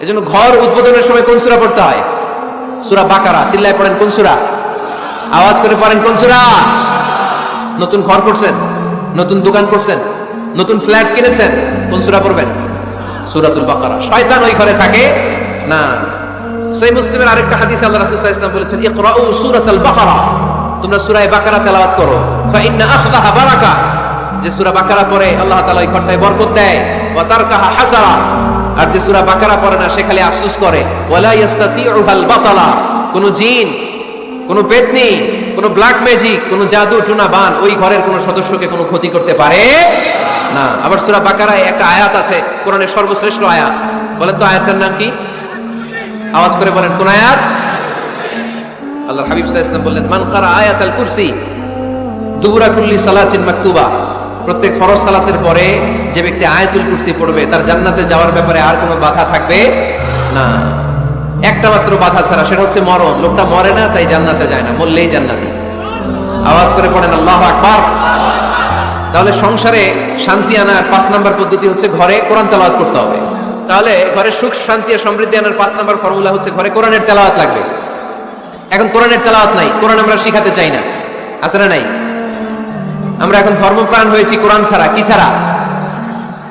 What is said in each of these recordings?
এজন্য ঘর উদ্বোধনের সময় কোন সূরা পড়তে হয়? সুরা বাকারা। চিল্লায় পড়েন কোন সূরা? আওয়াজ করে পড়েন কোন সূরা? নতুন ঘর করছেন? নতুন দোকান করছেন? নতুন ফ্ল্যাট কিনেছেন? কোন সূরা পড়বেন? সূরাতুল বাকারা। শয়তান ওই ঘরে থাকে? না। সেই মুসলিমের আরেকটা হাদিস আল্লাহ রাসূল সাল্লাল্লাহু বলেছেন, ইকরাউ সূরাতুল বাকারা। তোমরা সূরা বাকারা তেলাওয়াত করো। ফা ইন্না আখদাহা বারাকা। যে সূরা বাকারা পড়ে, আল্লাহ তাআলা ওই ঘরটায় বরকত দেয়। ওয়া তারকাহা হাসারা। আর যে সুরা বাকারা পড়ে না, সে খালি আফসোস করে। কোন জিন, কোন পেতনি, কোন ব্ল্যাক ম্যাজিক, কোন জাদু টুনা বান ওই ঘরের কোন সদস্যকে কোনো ক্ষতি করতে পারে না। আবার সুরা বাকারায় একটা আয়াত আছে, কোরআনের সর্বশ্রেষ্ঠ আয়াত। বলেন তো আয়াতটার নাম কি? আওয়াজ করে বলেন, কোন আয়াত? আল্লাহ হাবিব আলাইহি বললেন, মান কারা আয়াতাল কুরসি, দুবুরা কুল্লি সালাতিন মাকতুবা। প্রত্যেক ফরজ সালাতের পরে যে ব্যক্তি আয়াতুল কুরসি পড়বে, তার জান্নাতে যাওয়ার ব্যাপারে আর কোনো বাধা থাকবে না। একটা মাত্র বাধা ছাড়া, সেটা হচ্ছে মরণ। লোকটা মরে না, তাই জান্নাতে যায় না, মরলেই জান্নাতে। আওয়াজ করে পড়েন, আল্লাহ আকবার। তাহলে সংসারে শান্তি আনার পাঁচ নাম্বার পদ্ধতি হচ্ছে ঘরে কোরআন তেলাওয়াত করতে হবে। তাহলে ঘরে সুখ, শান্তি আর সমৃদ্ধি আনার পাঁচ নাম্বার ফর্মুলা হচ্ছে ঘরে কোরআনের তেলাওয়াত লাগবে। এখন কোরআনের তেলাওয়াত নাই, কোরআন আমরা শিখাতে চাই না। আছে না নাই? আমরা এখন ধর্মপ্রাণ হয়েছি কোরআন ছাড়া, কি ছাড়া?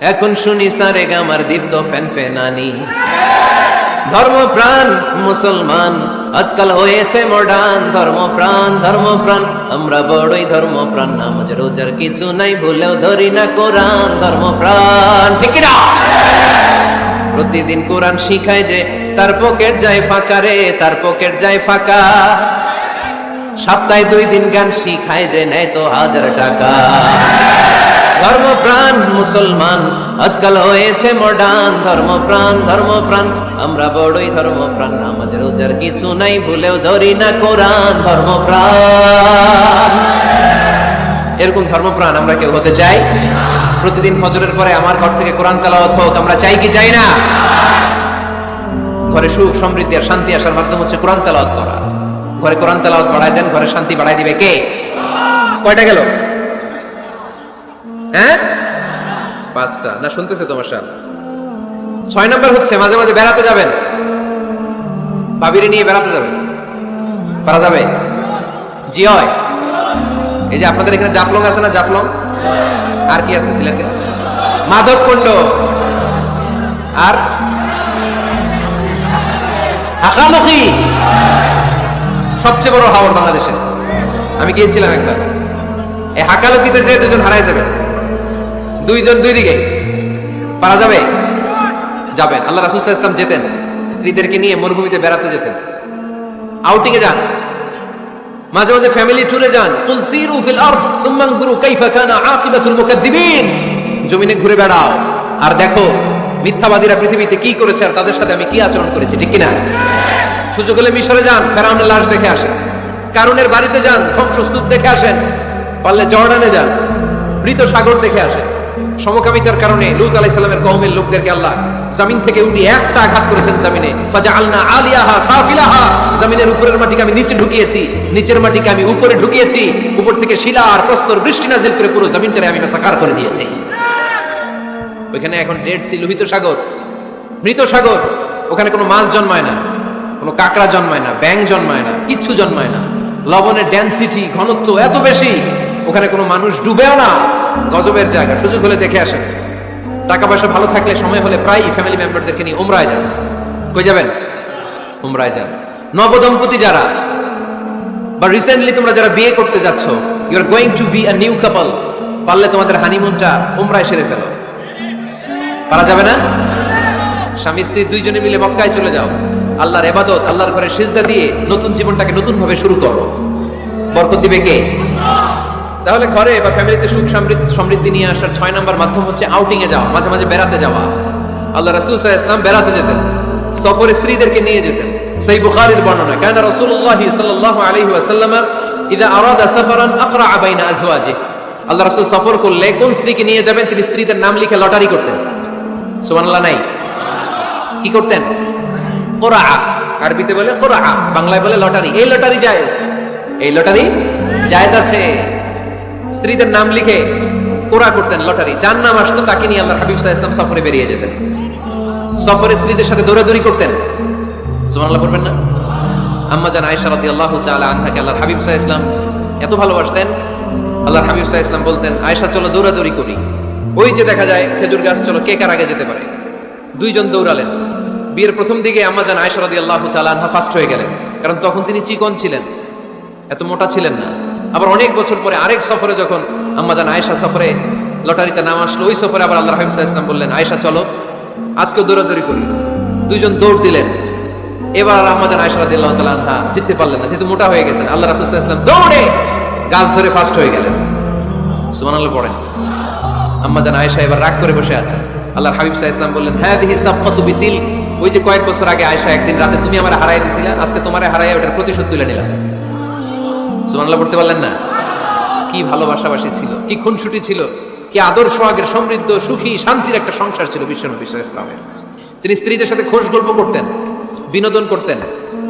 এখন শুনি সারে গামার দীপ্ত ফ্যান ফেনানি ধর্মপ্রাণ, মুসলমান, আজকাল হয়েছে মডার্ন ধর্মপ্রাণ ধর্মপ্রাণ, আমরা বড়ই ধর্মপ্রাণ। নামাজ, রোজার কিছু নাই, ভুলেও ধরি না কোরআন। ধর্মপ্রাণ, ঠিক না প্রতিদিন কোরআন শিখায় যে, তার পকেট যায় ফাঁকা রে, তার পকেট যায় ফাঁকা। সপ্তাহে দুই দিন গান শিখায় যে, নেয় তো হাজার টাকা। ধর্মপ্রাণ মুসলমান। আজকাল হয়েছে মডার্ন ধর্মপ্রাণ ধর্মপ্রাণ। আমরা বড়ই ধর্মপ্রাণ আমাদের রোজার কিছু নাই, ভুলেও ধরি না কোরআন। ধর্মপ্রাণ। এরকম ধর্মপ্রাণ আমরা কেউ হতে চাই? প্রতিদিন ফজরের পরে আমার ঘর থেকে কোরআন তেলাওয়াত হোক, আমরা চাই কি চাই না? ঘরে সুখ, সমৃদ্ধি আর শান্তি আসার মাধ্যম হচ্ছে কোরআন তেলাওয়াত করা। ঘরে কোরআন তেলাওয়াত বাড়ায় দেন, ঘরে শান্তি বাড়ায় দিবে কে? কয়টা গেল? হ্যাঁ? পাঁচটা। না, শুনতেছে তোমার সাথে ছয় নম্বর হচ্ছে, মাঝে মাঝে বেড়াতে যাবেন। ভাবিরে নিয়ে বেড়াতে যাবেন। পারা যাবে? জি, হয়। এই যে আপনাদের এখানে জাফলং আছে না জাফলং? আর কি আছে সিলেটে? মাধব কুণ্ড। আর? হাকামুখী সবচেয়ে বড় হাওড় বাংলাদেশে। আমি গিয়েছিলাম একবার। এই হাকালুকিতে যে দুজন হারাই যাবে। দুইজন দুই দিকে। পারা যাবে? যাবেন। আল্লাহ রাসুল ইসলাম যেতেন। স্ত্রীদেরকে নিয়ে মরুভূমিতে বেড়াতে যেতেন। আউটিং এ যান। মাঝে মাঝে ফ্যামিলি ট্যুরে যান। কুল সিরু ফিল আরদ, সুম্মা আনজুরু কাইফা কানা আকিবাতুল মুকাজ্জিবিন জমিনে ঘুরে বেড়াও। আর দেখো, মিথ্যাবাদীরা পৃথিবীতে কি করেছে আর তাদের সাথে আমি কি আচরণ করেছি, ঠিক কি না সুযোগ হলে মিশরে যান, ফেরাউনের লাশ দেখে আসেন। কারুনের বাড়িতে যান, ধ্বংসস্তূপ দেখে আসেন। পারলে জর্ডানে যান। মৃত সাগর দেখে আসেন। সমকামিতার কারণে লুত আলাই সাল্লামের কওমের লোকদেরকে আল্লাহ জামিন থেকে উঠিয়ে একটা আঘাত করেছেন জামিনে। ফাজা আলনা আলিয়াহা সাফিলাহা। জামিনের উপরের মাটিকে আমি নিচে ঢুকিয়েছি। নিচের মাটিকে আমি উপরে ঢুকিয়েছি। উপর থেকে শিলা আর প্রস্তর বৃষ্টি নাজিল করে পুরো জামিনটারে আমি সাকার করে দিয়েছি। ওইখানে এখন ডেড সি লোহিত সাগর। মৃত সাগর। ওখানে কোনো মাছ জন্মায় না। কোনো কাঁকড়া জন্মায় না। ব্যাং জন্মায় না। কিচ্ছু জন্মায় না। লবণের ডেন্সিটি ঘনত্ব এত বেশি। ওখানে কোনো মানুষ ডুবেও না। গজবের জায়গা, সুযোগ হলে দেখে আসেন। টাকা পয়সা ভালো থাকলে সময় হলে প্রায় ফ্যামিলি মেম্বারদেরকে নিয়ে উমরায় যান। কই যাবেন? উমরায় যান। নবদম্পতি যারা, বা রিসেন্টলি তোমরা যারা বিয়ে করতে যাচ্ছ you are going to be a new couple পারলে তোমাদের হানিমুনটা উমরায় সেরে ফেলো। পারা যাবে না? স্বামী স্ত্রী দুইজনে মিলে মক্কায় চলে যাও। আল্লাহর এবাদত, আল্লাহর ঘরে সিজদা দিয়ে নতুন জীবনটাকে নতুন ভাবে শুরু করো। বরকত দিবে কে? তাহলে ঘরে বা ফ্যামিলিতে সুখ সমৃদ্ধি নিয়ে আসার ছয় নম্বর মাধ্যম হচ্ছে আউটিং এ যাওয়া, মাঝে মাঝে বেড়াতে যাওয়া। আল্লাহ রাসুল সাহা ইসলাম বেড়াতে যেতেন, সফর স্ত্রীদেরকে নিয়ে যেতেন। সেই বুখারীর বর্ণনা, কেন রাসূলুল্লাহ সাল্লাল্লাহু আলাইহি ওয়াসাল্লাম ইদা আরাদা সাফারান আকরা বাইনা আজওয়াজি। আল্লাহ রাসূল সফর করলে কোন স্ত্রীকে নিয়ে যাবেন? তিনি স্ত্রীদের নাম লিখে লটারি করতেন। সুবহানাল্লাহ, নাই। কি করতেন? কোরআ আরবিতে বলে কোরআ বাংলায় বলে লটারি। এই লটারি জায়েজ। এই লটারি জায়েজ আছে। স্ত্রীদের নাম লিখে কোরআ করতেন লটারি। যার নাম আসতো, তাকে নিয়ে আল্লাহ হাবিব ইসলাম সফরে বেরিয়ে যেতেন। সফরে স্ত্রীদের সাথে দৌড়াদৌড়ি করতেন। সুবহানাল্লাহ পড়বেন না? আম্মা জান আয়েশা রাদিয়াল্লাহু তাআলা আনহাকে আল্লাহর হাবিব সাহা ইসলাম এত ভালোবাসতেন। আল্লাহর হাবিব সাহা ইসলাম বলতেন, আয়েশা, চলো দৌড়াদৌড়ি করি। ওই যে দেখা যায় খেজুর গাছ, চলো, কে কার আগে যেতে পারে? দুইজন দৌড়ালেন। বিয়ের প্রথম দিকে আম্মা জান আয়েশা রাদিয়াল্লাহু তাআলা আনহা ফার্স্ট হয়ে গেলেন, কারণ তখন তিনি চিকন ছিলেন। এত মোটা ছিলেন না। আবার অনেক বছর পরে আরেক সফরে যখন আম্মাজান আয়েশা সফরে লটারিতে নাম আসলো, ওই সফরে আবার আল্লাহ হাবিব ইসলাম বললেন, আয়েশা, চলো। আজকে দৌড়াদৌড়ি করি। দুইজন দৌড় দিলেন। এবার আম্মাজান আয়েশা রাদিয়াল্লাহু তাআলা আনহা জিততে পারলেন না, যেহেতু মোটা হয়ে গেছেন। আল্লাহ রাসূল ওয়াসাল্লাম দৌড়ে গাছ ধরে ফার্স্ট হয়ে গেলেন। সুবহানাল্লাহ পড়েন। আম্মাজান আয়েশা এবার রাগ করে বসে আছেন। আল্লাহ হাবিব আলাইহি বললেন হ্যাঁ দিহি সাফাতু বিতিল ওই যে কয়েক বছর আগে আয়েশা একদিন রাতে তুমি আমার হারাই দিছিলা, আজকে তোমারে হারাই ওটার প্রতিশোধ তুলে নিলাম। সুবহানাল্লাহ, পড়তে পারলেন না? কি ভালোবাসাবাসী ছিল, কি খুনসুটি ছিল, কি আদর্শ আগের সমৃদ্ধ, সুখী, শান্তির একটা সংসার ছিল বিশ্বনবী বিশ্ব ইসলামের তিনি স্ত্রীদের সাথে খোশ গল্প করতেন, বিনোদন করতেন,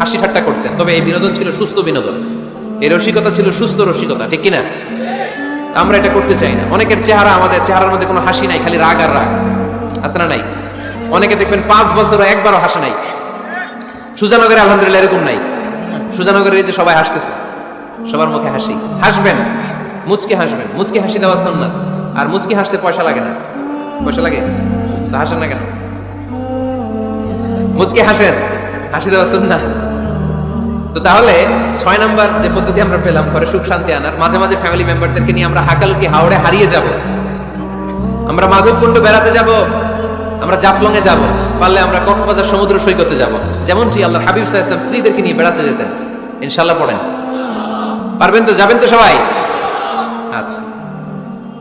হাসি ঠাট্টা করতেন। তবে এই বিনোদন ছিল সুস্থ বিনোদন। এই রসিকতা ছিল সুস্থ রসিকতা, ঠিক কিনা? আমরা এটা করতে চাই না। অনেকের চেহারা আমাদের, চেহারার মধ্যে কোনো হাসি নাই, খালি রাগ আর রাগ। আছে না নাই? অনেকে দেখবেন পাঁচ বছর একবারও হাসে নাই। সুজানগরে আলহামদুলিল্লাহ এরকম নাই। সুজানগরের এই যে সবাই হাসতেছে। সবার মুখে হাসি। হাসবেন। মুচকে হাসবেন। মুচকে হাসি দেওয়া না আর মুচকি হাসতে পয়সা লাগে না। পয়সা লাগে? তো হাসেন না কেন? মুচকে হাসেন। হাসি দেওয়া না তো তাহলে ছয় নাম্বার যে পদ্ধতি আমরা পেলাম ঘরে সুখ শান্তি আনার, মাঝে মাঝে ফ্যামিলি মেম্বারদেরকে নিয়ে আমরা হাকালুকি হাওড়ে হারিয়ে যাব। আমরা মাধবকুণ্ড বেড়াতে যাব। আমরা জাফলং এ যাব। পারলে আমরা কক্সবাজার সমুদ্র সৈকতে যাব। যেমনটি আল্লাহ হাবিব সাহা ইসলাম স্ত্রীদেরকে নিয়ে বেড়াতে যেতেন। ইনশাল্লাহ পড়েন। পারবেন তো? যাবেন তো সবাই? আচ্ছা।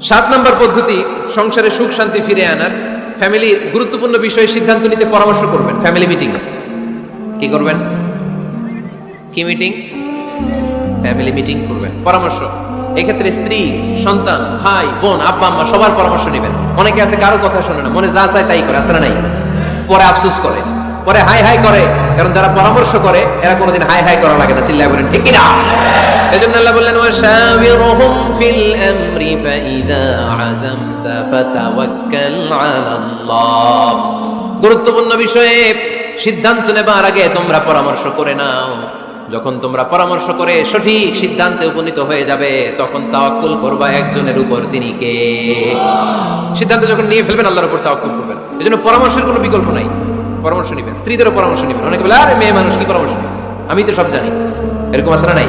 সাত নম্বর পদ্ধতি, সংসারে সুখ শান্তি ফিরে আনার। ফ্যামিলির গুরুত্বপূর্ণ বিষয়ে সিদ্ধান্ত নিতে পরামর্শ করবেন ফ্যামিলি মিটিং কি করবেন? কি মিটিং ফ্যামিলি মিটিং করবেন। পরামর্শ। এক্ষেত্রে স্ত্রী, সন্তান, ভাই, বোন, আব্বা, আম্মা সবার পরামর্শ নেবেন। অনেকে আছে কারও কথা শোনে না, মনে যা চায় তাই করে আসলে নাই? পরে আফসোস করে। পরে হাই হাই করে। কারণ যারা পরামর্শ করে, এরা কোনোদিন হাই হাই করা লাগে না। চিল্লায় বলেন, ঠিক কিনা? এজন্য আল্লাহ বললেন, ওয়াশাবিরহুম ফিল আমরি ফাইদা আযামতা ফাতাওয়াক্কাল আলাল্লাহ। গুরুত্বপূর্ণ বিষয়ে সিদ্ধান্ত নেবার আগে তোমরা পরামর্শ করে নাও। যখন তোমরা পরামর্শ করে সঠিক সিদ্ধান্তে উপনীত হয়ে যাবে, তখন তাওয়াক্কুল করবা একজনের উপর, তিনি কে? সিদ্ধান্ত যখন নিয়ে ফেলবেন, আল্লাহর উপর তাওয়াক্কুল করবেন। এজন্য পরামর্শের কোনো বিকল্প নাই। পরামর্শ নেবেন, স্ত্রীদেরও পরামর্শ নেবেন। অনেকে বলে, আরে, মেয়ে মানুষ কি পরামর্শ নেবে? আমি তো সব জানি। এরকম না নাই?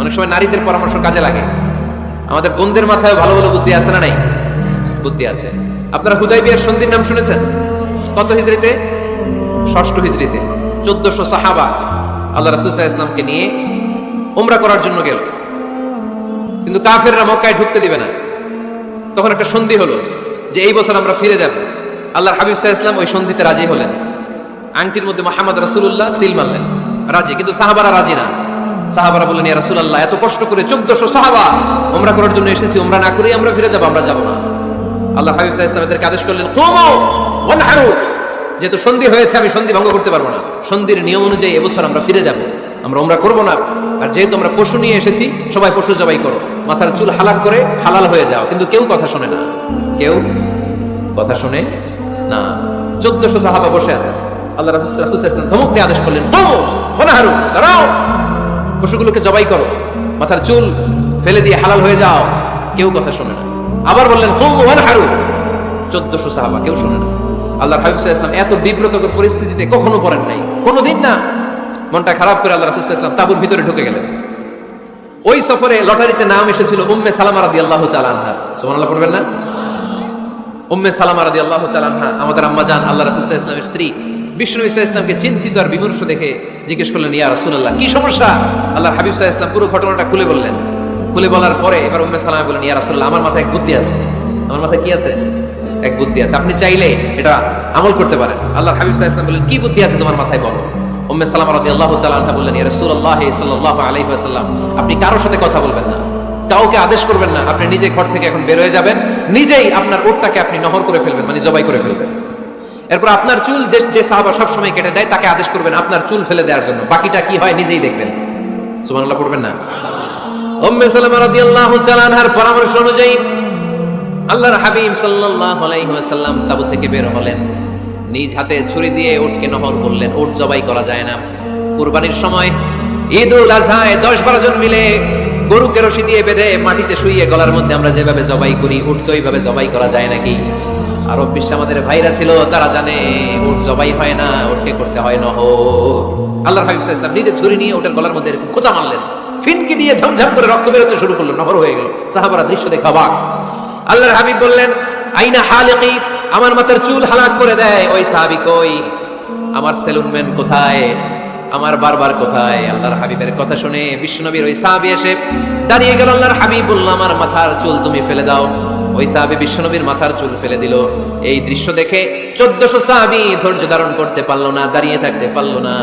অনেক সময় নারীদের পরামর্শ কাজে লাগে। আমাদের বোনদের মাথায় ভালো ভালো বুদ্ধি আছে না নাই? বুদ্ধি আছে। আপনারা হুদাই বিয়ার সন্ধির নাম শুনেছেন? কত হিজড়িতে? ষষ্ঠ হিজড়িতে। চোদ্দশো সাহাবা আল্লাহ রাসুসাহ ইসলামকে নিয়ে ওমরা করার জন্য গেল। কিন্তু কাফেররা মক্কায় ঢুকতে দিবে না। তখন একটা সন্ধি হলো যে, এই বছর আমরা ফিরে যাব। আল্লাহর হাবিব সাহা ইসলাম ওই সন্ধিতে রাজি হলেন। আংটির মধ্যে মোহাম্মদ রাসুল্লাহ সিল মারলেন। রাজি, কিন্তু সাহাবারা রাজি না। সাহাবারা বললেন, ইয়া রাসূলুল্লাহ, এত কষ্ট করে 1400 সাহাবা ওমরা করার জন্য এসেছি ওমরা না করেই আমরা ফিরে যাব, আমরা যাব না। আল্লাহ হাবিব সাল্লাল্লাহু আলাইহি ওয়াসাল্লাম আদেশ করলেন, কুমু যেহেতু সন্ধি হয়েছে, আমি সন্ধি ভঙ্গ করতে পারব না। সন্ধির নিয়ম অনুযায়ী এবছর আমরা ফিরে যাব, আমরা ওমরা করব না। আর যেহেতু আমরা পশু নিয়ে এসেছি, সবাই পশু জবাই করো। মাথার চুল হালাক করে হালাল হয়ে যাও। কিন্তু কেউ কথা শোনে না। কেউ কথা শুনে না 1400 সাহাবা বসে আছে। আল্লাহ আলাইহি ধমক দিয়ে আদেশ করলেন ওয়ানহারু দাঁড়াও। পশুগুলোকে জবাই করো, মাথার চুল ফেলে দিয়ে হালাল হয়ে যাও, কেউ কথা শোনে না। আবার বললেন হুম হারু চোদ্দশো সাহাবা, কেউ শোনে না। আল্লাহ হাবিব ইসলাম এত বিব্রতকর পরিস্থিতিতে কখনো পড়েন নাই। কোনো দিন না। মনটা খারাপ করে আল্লাহ রাসুল ইসলাম তাবুর ভিতরে ঢুকে গেলেন। ওই সফরে লটারিতে নাম এসেছিল উম্মে সালামা রাদি আল্লাহ চালানহা সুবহানাল্লাহ, পড়বেন না? উম্মে সালামা রাদি আল্লাহ চালানহা আমাদের আম্মা জান, আল্লাহ রাসুল ইসলামের স্ত্রী, বিষ্ণু ইসা ইসলামকে চিন্তিত আর বিমর্ষ দেখে জিজ্ঞেস করলেন, ইয়া রাসূলুল্লাহ, কি সমস্যা? আল্লাহ হাবিব সাহা ইসলাম পুরো ঘটনাটা খুলে বললেন। খুলে বলার পরে এবার উম্মে সালামা বললেন, ইয়া রাসূলুল্লাহ, আমার মাথায় এক বুদ্ধি আছে। আমার মাথায় কি আছে? এক বুদ্ধি আছে। আপনি চাইলে এটা আমল করতে পারেন। আল্লাহ হাবিব সাহা ইসলাম বললেন, কি বুদ্ধি আছে তোমার মাথায় বলো? উম্মে সালামা রাদিয়াল্লাহু তাআলা আনহা বললেন, ইয়া আলাইহি ওয়াসাল্লাম, আপনি কারোর সাথে কথা বলবেন না। কাউকে আদেশ করবেন না। আপনি নিজে ঘর থেকে এখন বের হয়ে যাবেন। নিজেই আপনার ওটটাকে আপনি নহর করে ফেলবেন মানে জবাই করে ফেলবেন। এরপর আপনার চুল যে যে সাহাবা সবসময় কেটে দেয়, তাকে আদেশ করবেন আপনার চুল ফেলে দেওয়ার জন্য। বাকিটা কি হয় নিজেই দেখবেন। সুবহানাল্লাহ, পড়বেন না। উম্মে সালামা রাদিয়াল্লাহু তাআলা আনহার পরামর্শ অনুযায়ী আল্লাহর হাবিব সাল্লাল্লাহু আলাইহি ওয়াসাল্লাম তাবু থেকে বের হলেন। নিজ হাতে ছুরি দিয়ে উটকে নহর করলেন। উট জবাই করা যায় না। কুরবানির সময় ঈদ উল আজহায় দশ বারো জন মিলে গরুকে রশি দিয়ে বেঁধে মাটিতে শুইয়ে গলার মধ্যে আমরা যেভাবে জবাই করি উটকে ওইভাবে জবাই করা যায় নাকি? আরব বিশ্বে আমাদের ভাইরা ছিল, তারা জানে উঠ জবাই হয় না, উটকে করতে হয় না, হো। আল্লাহর হাবিব আলাইহি নিজে ছুরি নিয়ে ওটার গলার মধ্যে খোঁচা মারলেন। ফিনকি দিয়ে ঝমঝম করে রক্ত বেরোতে শুরু করল নহর হয়ে গেল। সাহাবারা দৃশ্য দেখে অবাক। আল্লাহর হাবিব বললেন, আইনা হালিকি? আমার মাথার চুল হালাক করে দেয়। ওই সাহাবি কই? আমার সেলুনম্যান কোথায়? আমার বারবার কোথায় আল্লাহর হাবিবের কথা শুনে বিশ্বনবীর ওই সাহাবি এসে দাঁড়িয়ে গেল, আল্লাহর হাবিব বলল, আমার মাথার চুল তুমি ফেলে দাও। ওই সাহাবি বিশ্বনবীর মাথার চুল ফেলে দিল। এই দৃশ্য দেখে চোদ্দশো সাহাবি ধৈর্য ধারণ করতে পারল না, দাঁড়িয়ে থাকতে পারল না।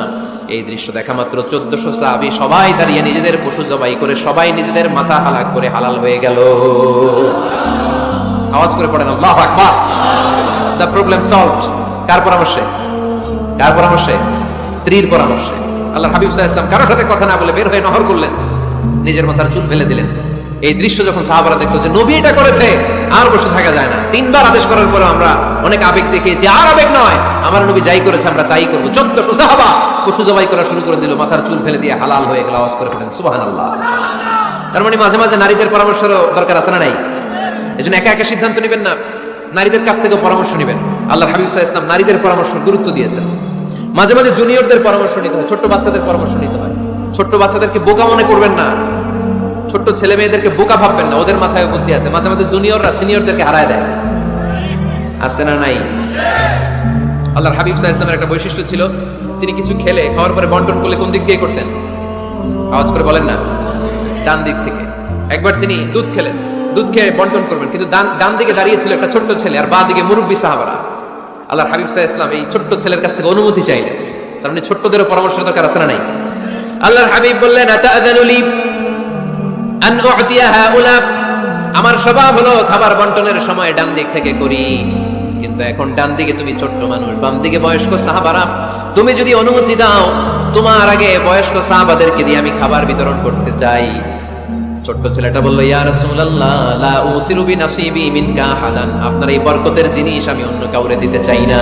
এই দৃশ্য দেখা মাত্র চোদ্দশো সাহাবি সবাই দাঁড়িয়ে নিজেদের পশু জবাই করে, সবাই নিজেদের মাথা হালাক করে হালাল হয়ে গেল। আওয়াজ করে পড়েন, আল্লাহ আকবার! দ্য প্রবলেম সলভড কার পরামর্শে? কার পরামর্শে? স্ত্রীর পরামর্শে। আল্লাহ হাবিব সাহা ইসলাম কারোর সাথে কথা না বলে বের হয়ে নহর করলেন। নিজের মাথার চুল ফেলে দিলেন। এই দৃশ্য যখন সাহাবারা দেখল যে নবী এটা করেছে, আর বসে থাকা যায় না। তিনবার আদেশ করার পরে আমরা অনেক আবেগ দেখিয়েছি, আর আবেগ নয়, আমার নবী যাই করেছে, আমরা তাই করব। চোদ্দশো সাহাবা পশু জবাই করা শুরু করে দিল, মাথার চুল ফেলে দিয়ে হালাল হয়ে গেল, আওয়াজ করে ফেলেন সুবাহান আল্লাহ তার মানে মাঝে মাঝে নারীদের পরামর্শেরও দরকার আছে না নাই? এই জন্য একা একা সিদ্ধান্ত নেবেন না, নারীদের কাছ থেকে পরামর্শ নেবেন। আল্লাহ হাবিব ইসলাম নারীদের পরামর্শ গুরুত্ব দিয়েছেন। মাঝে মাঝে জুনিয়রদের পরামর্শ নিতে হয়, ছোট্ট বাচ্চাদের পরামর্শ নিতে হয়। ছোট্ট বাচ্চাদেরকে বোকা মনে করবেন না। ছোট্ট ছেলে মেয়েদেরকে বোকা ভাববেন না, ওদের মাথায় বুদ্ধি আছে। মাঝে মাঝে জুনিয়ররা সিনিয়রদেরকে হারায় দেয়। আছে না নাই? আল্লাহর হাবিব সাহা ইসলামের একটা বৈশিষ্ট্য ছিল, তিনি কিছু খেলে, খাওয়ার পরে বন্টন করলে কোন দিক দিয়ে করতেন? আওয়াজ করে বলেন না। ডান দিক থেকে। একবার তিনি দুধ খেলেন। দুধ খেয়ে বন্টন করবেন। কিন্তু ডান দিকে দাঁড়িয়ে ছিল একটা ছোট্ট ছেলে, আর বাঁ দিকে মুরব্বী সাহাবারা। আল্লাহর হাবিব সাহা ইসলাম এই ছোট্ট ছেলের কাছ থেকে অনুমতি চাইলেন। তার মানে ছোট্টদেরও পরামর্শ দরকার আছে না নাই? আল্লাহর হাবিব বললেন আন আমার স্বভাব হলো খাবার বন্টনের সময় ডান দিক থেকে করি। কিন্তু এখন ডান দিকে তুমি ছোট্ট মানুষ, বাম দিকে বয়স্ক সাহাবারা। তুমি যদি অনুমতি দাও, তোমার আগে বয়স্ক সাহাবাদেরকে দিয়ে আমি খাবার বিতরণ করতে চাই। ছোট্ট ছেলেটা বলল, ইয়া রাসূলুল্লাহ, লা উসিরু মিনকা হাদান আপনার এই বরকতের জিনিস আমি অন্য কাউরে দিতে চাই না।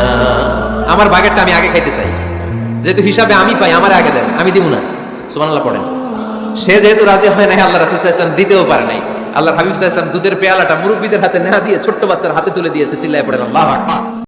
আমার বাগেরটা আমি আগে খাইতে চাই। যেহেতু হিসাবে আমি পাই, আমার আগে দেন, আমি দিব না। সুবহানাল্লাহ পড়েন। সে যেহেতু রাজি হয় নাই, আল্লাহ রাসূল সাল্লাল্লাহু দিতেও পারে নাই। আল্লাহ হাবিব সাল্লাল্লাহু দুধের পেয়ালাটা মুরব্বীদের হাতে না দিয়ে ছোট্ট বাচ্চার হাতে তুলে দিয়েছে, চিল্লায় পড়েন, আল্লাহু আকবার।